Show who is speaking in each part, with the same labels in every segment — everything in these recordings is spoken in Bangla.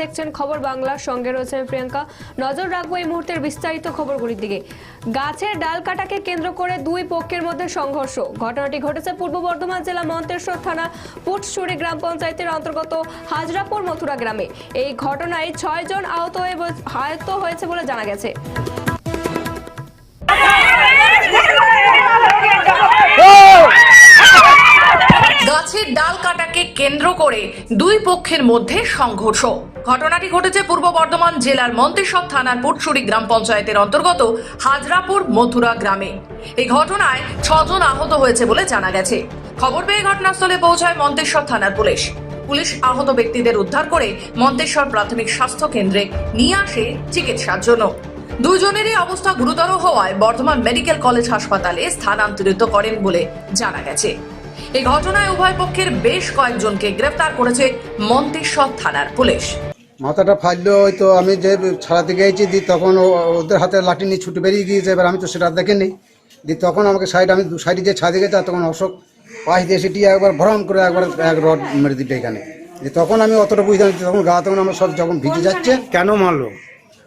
Speaker 1: দেখছেন খবর বাংলার সঙ্গে রয়েছে প্রিয়াঙ্কা। নজর রাখব এই মুহূর্তের বিস্তারিত খবরগুলির দিকে। গাছের ডাল কাটাকে কেন্দ্র করে দুই পক্ষের মধ্যে সংঘর্ষ। ঘটনাটি ঘটেছে পূর্ব বর্ধমান জেলা মন্তেশ্বর থানা পুটসুরি গ্রাম পঞ্চায়েতের অন্তর্গত হাজরাপুর মথুরা গ্রামে। এই ঘটনায় ছয়জন আহত আহত হয়েছে বলে জানা গেছে।
Speaker 2: করে দুই পক্ষের মধ্যে সংঘর্ষ। ঘটনাটি ঘটেছে পূর্ব বর্ধমান জেলার মন্তেশ্বর থানার পুটসুরি গ্রাম পঞ্চায়েতের অন্তর্গত হাজরাপুর মথুরা গ্রামে। এই ঘটনায় ছজন আহত হয়েছে বলে জানা গেছে। খবর পেয়ে ঘটনাস্থলে পৌঁছায় মন্তেশ্বর থানার পুলিশ। পুলিশ আহত ব্যক্তিদের উদ্ধার করে মন্তেশ্বর প্রাথমিক স্বাস্থ্য কেন্দ্রে নিয়ে আসে চিকিৎসার জন্য। দুজনেরই অবস্থা গুরুতর হওয়ায় বর্ধমান মেডিকেল কলেজ হাসপাতালে স্থানান্তরিত করেন বলে জানা গেছে। এই ঘটনায় উভয় পক্ষের বেশ কয়েকজনকে গ্রেফতার করেছে মন্তেশ্বর থানার পুলিশ।
Speaker 3: মাথাটা ওই তো আমি যে ছাড়াতে গিয়েছি দি তখন ও- ওদের হাতে লাঠি নিয়ে ছুটে বেরিয়ে গিয়েছে এবার আমি তো সেটা দেখেনি। দি তখন আমাকে সাইড আমি দু সাইডে যে ছাদে গেছে তখন অশোক পাশ দিয়ে সেটি একবার ভরম করে একবার এক রড মেরে দিতে এখানে। তখন আমি অতটা বুঝতাম তখন গা তখন আমার সব যখন ভিজে যাচ্ছে।
Speaker 4: কেন মারলো?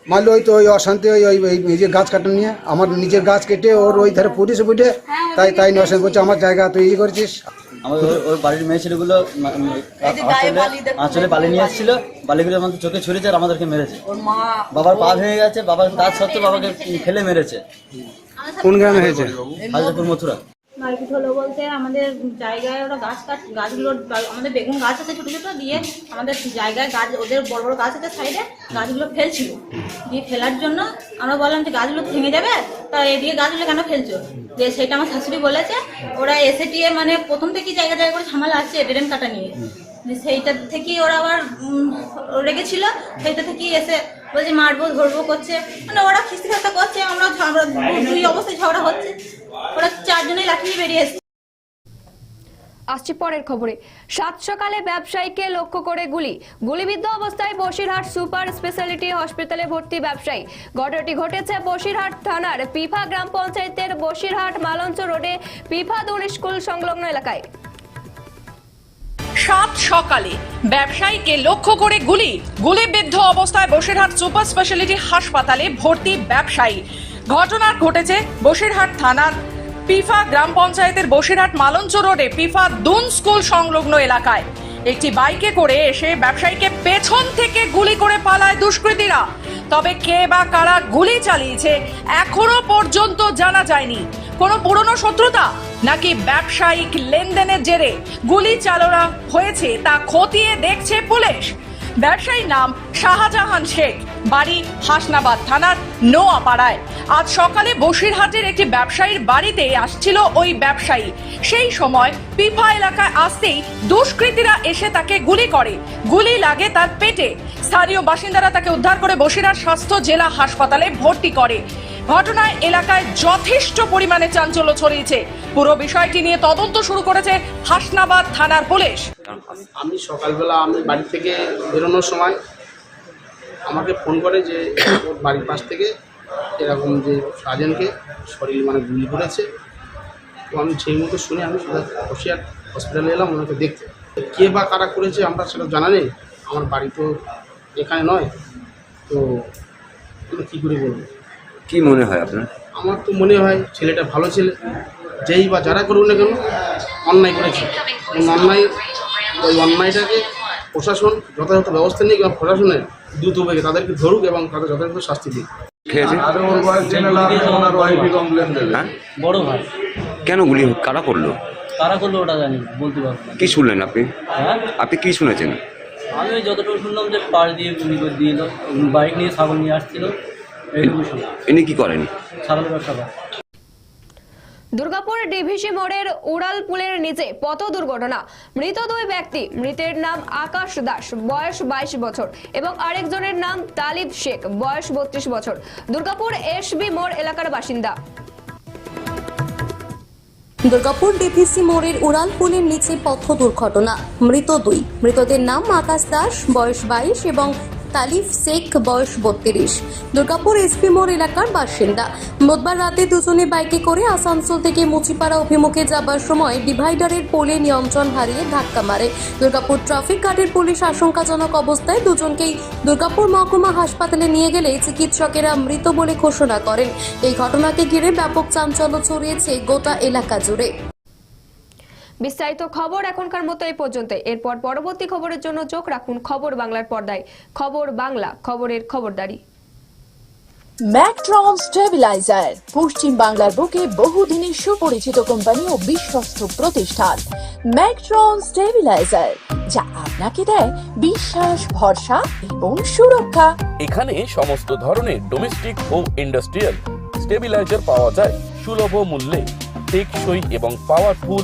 Speaker 3: মারলো ওই তো ওই অশান্তি ওই ওই ওই নিজের গাছ কাটা নিয়ে আমার নিজের গাছ কেটে ওর ওই ধারে পড়েছে বুঝে তাই তাই নয় করছে আমার জায়গা তুই ইয়ে করেছিস।
Speaker 5: আমাদের ওর- বাড়ির মেয়ে ছেলেগুলো আঁচলে বালি নিয়ে এসেছিল বালিগুলো আমাদের চোখে ছুড়েছে আর আমাদেরকে মেরেছে। বাবার পা ভেঙে গেছে বাবার কাজ সত্ত্বেও বাবাকে ফেলে মেরেছে।
Speaker 4: কোন গ্রামে হয়েছে?
Speaker 5: হাজরাপুর মথুরা।
Speaker 6: মারপিট হলো বলতে আমাদের জায়গায় ওরা গাছ কাট, গাছগুলো, আমাদের বেগুন গাছ আছে ছোটো ছোটো দিয়ে আমাদের জায়গায় গাছ, ওদের বড় বড় গাছ আছে সাইডে, গাছগুলো ফেলছিল। দিয়ে ফেলার জন্য আমরা বললাম যে গাছগুলো ভেঙে যাবে, তা এদিকে গাছগুলো কেন ফেলছো? যে সেটা আমার শাশুড়ি বলেছে, ওরা এসে টিয়ে মানে প্রথম থেকেই জায়গা জায়গা করে ঝামেলা আসছে ড্রেন কাটা নিয়ে। সেইটা থেকেই ওরা আবার রেগেছিল, সেইটা থেকেই এসে বলছে, মারবো, ধরবো করছে। মানে ওরা খিস্তি খাস্তা করছে, আমরা দুই অবস্থায় ঝগড়া হচ্ছে। ওরা চারজনেই লাঠি বেরিয়ে এসছে।
Speaker 1: আসছি পরের খবরে। সাত সকালে ব্যবসায়ীকে লক্ষ্য করে গুলি। গুলিবিদ্ধ অবস্থায় বসিরহাট সুপার স্পেশালিটি হসপিটালে ভর্তি ব্যবসায়ী। ঘটনাটি ঘটেছে বসিরহাট থানার পিফা গ্রাম পঞ্চায়েতের বসিরহাট মালঞ্চ রোডে পিফা দুন স্কুল সংলগ্ন এলাকায়।
Speaker 2: সাত সকালে ব্যবসায়ীকে লক্ষ্য করে গুলি। গুলিবিদ্ধ অবস্থায় বসিরহাট সুপার স্পেশালিটি হাসপাতালে ভর্তি ব্যবসায়ী। ঘটনার ঘটেছে বসিরহাট থানার পিফা গ্রাম পঞ্চায়েতের বসিরহাট মালঞ্চ রোডে পিফা দুন স্কুল সংলগ্ন এলাকায়। একটি বাইকে করে এসে ব্যবসায়ীকে পেছন থেকে গুলি করে পালায় দুষ্কৃতীরা। তবে কে বা কারা গুলি চালিয়েছে এখনও পর্যন্ত জানা যায়নি। কোনো পুরনো শত্রুতা নাকি ব্যবসায়িক লেনদেনের জেরে গুলি চালনা হয়েছে তা খতিয়ে দেখছে পুলিশ? ব্যবসায়ীর নাম শাহজাহান শেখ, বাড়ি হাসনাবাদ থানার নোয়াপাড়ায়। আজ সকালে বসিরহাটের একটি ব্যবসায়ীর বাড়িতে আসছিল ওই ব্যবসায়ী। সেই সময় পিফা এলাকায় আসতেই দুষ্কৃতীরা এসে তাকে গুলি করে। গুলি লাগে তার পেটে। স্থানীয় বাসিন্দারা তাকে উদ্ধার করে বসিরহাট স্বাস্থ্য জেলা হাসপাতালে ভর্তি করে। ঘটনায় এলাকায় যথেষ্ট পরিমাণে চাঞ্চল্য ছড়িয়েছে। পুরো বিষয়টি নিয়ে তদন্ত শুরু করেছে হাসনাবাদ থানার পুলিশ।
Speaker 7: আমি সকালবেলা আমি বাড়ি থেকে বেরোনোর সময় আমাকে ফোন করে যে ওর বাড়ির পাশ থেকে এরকম যে সাজেনকে শরীর মানে গুলি করেছে। তো আমি সেই মতো শুনে আমি সোজা বসিয়ার হসপিটালে এলাম ওনাকে দেখতে। কে বা কারা করেছে আমরা সেটা জানা নেই আমার বাড়ি তো এখানে নয়। তো আমি কী করে বলব?
Speaker 8: কি মনে হয় আপনার?
Speaker 7: আমার তো মনে হয় ছেলেটা ভালো ছেলে যেই বা যারা করুক না কেন অন্যায় করেছে। অন্যায় ওই অন্যায়টাকে প্রশাসন যথাযথ ব্যবস্থা নিক এবং প্রশাসনের দ্রুত বেগে তাদেরকে ধরুক এবং তাদের যথাযথ শাস্তি দিক।
Speaker 8: হ্যাঁ?
Speaker 5: বড় ভাই।
Speaker 8: কেন গুলি কারা করল?
Speaker 5: কারা করল ওটা জানি বলতে পারব না।
Speaker 8: কি শুনলেন আপনি?
Speaker 5: হ্যাঁ?
Speaker 8: আপনি কি শুনেছেন?
Speaker 5: আমি ওই যতটুকু শুনলাম যে পাড় দিয়ে গুলি করে দিয়ে এলো বাইক নিয়ে ছাগল নিয়ে আসছিল এইটুকু শুনলাম।
Speaker 8: ইনি কি করেন?
Speaker 5: ছাগলের ব্যবসা
Speaker 1: দুর্গাপুর ডিভিসি মোড়ের উড়াল পুলের নিচে পথ দুর্ঘটনা। মৃত দুই ব্যক্তি, মৃতের নাম আকাশ দাস, বয়স বাইশ বছর, এবং আরেকজনের নাম তালিব শেখ, বয়স বত্রিশ বছর। দুর্গাপুর এসবি মোড় এলাকার বাসিন্দা।
Speaker 9: দুর্গাপুর ডিভিসি মোড়ের উড়াল পুলের নিচে পথ দুর্ঘটনা। মৃত দুই, মৃতদের নাম আকাশ দাস, বয়স বাইশ, এবং তালিফ শেখ, বয়স বত্রিশ। দুর্গাপুর এসপি মোড় এলাকার বাসিন্দা। বুধবার রাতে দুজনে বাইকে করে আসানসোল থেকে মুচিপাড়া অভিমুখে যাবার সময় ডিভাইডারের পোলে নিয়ন্ত্রণ হারিয়ে ধাক্কা মারে। দুর্গাপুর ট্রাফিক গার্ডের পুলিশ আশঙ্কাজনক অবস্থায় দুজনকেই দুর্গাপুর মহকুমা হাসপাতালে নিয়ে গেলে চিকিৎসকেরা মৃত বলে ঘোষণা করেন। এই ঘটনাকে ঘিরে ব্যাপক চাঞ্চল্য ছড়িয়েছে গোটা এলাকা জুড়ে।
Speaker 1: বিস্তারিত খবর এখনকার মতো এই পর্যন্ত এরপর পরবর্তী খবরের জন্য চোখ রাখুন খবর বাংলার পর্দায়। খবর বাংলা খবরের খবরদারি।
Speaker 10: ম্যাকট্রন স্টেবিলাইজার পশ্চিম বাংলার বুকে বহুদিনের সুপরিচিত কোম্পানি ও বিশ্বস্ত প্রতিষ্ঠান। ম্যাকট্রন স্টেবিলাইজার যা আপনাকে দেয় বিশ্বাস ভরসা এবং সুরক্ষা।
Speaker 11: এখানে সমস্ত ধরনের ডোমেস্টিক ও ইন্ডাস্ট্রিয়াল স্টেবিলাইজার পাওয়া যায় সুলভ মূল্যে টেকসই এবং পাওয়ারফুল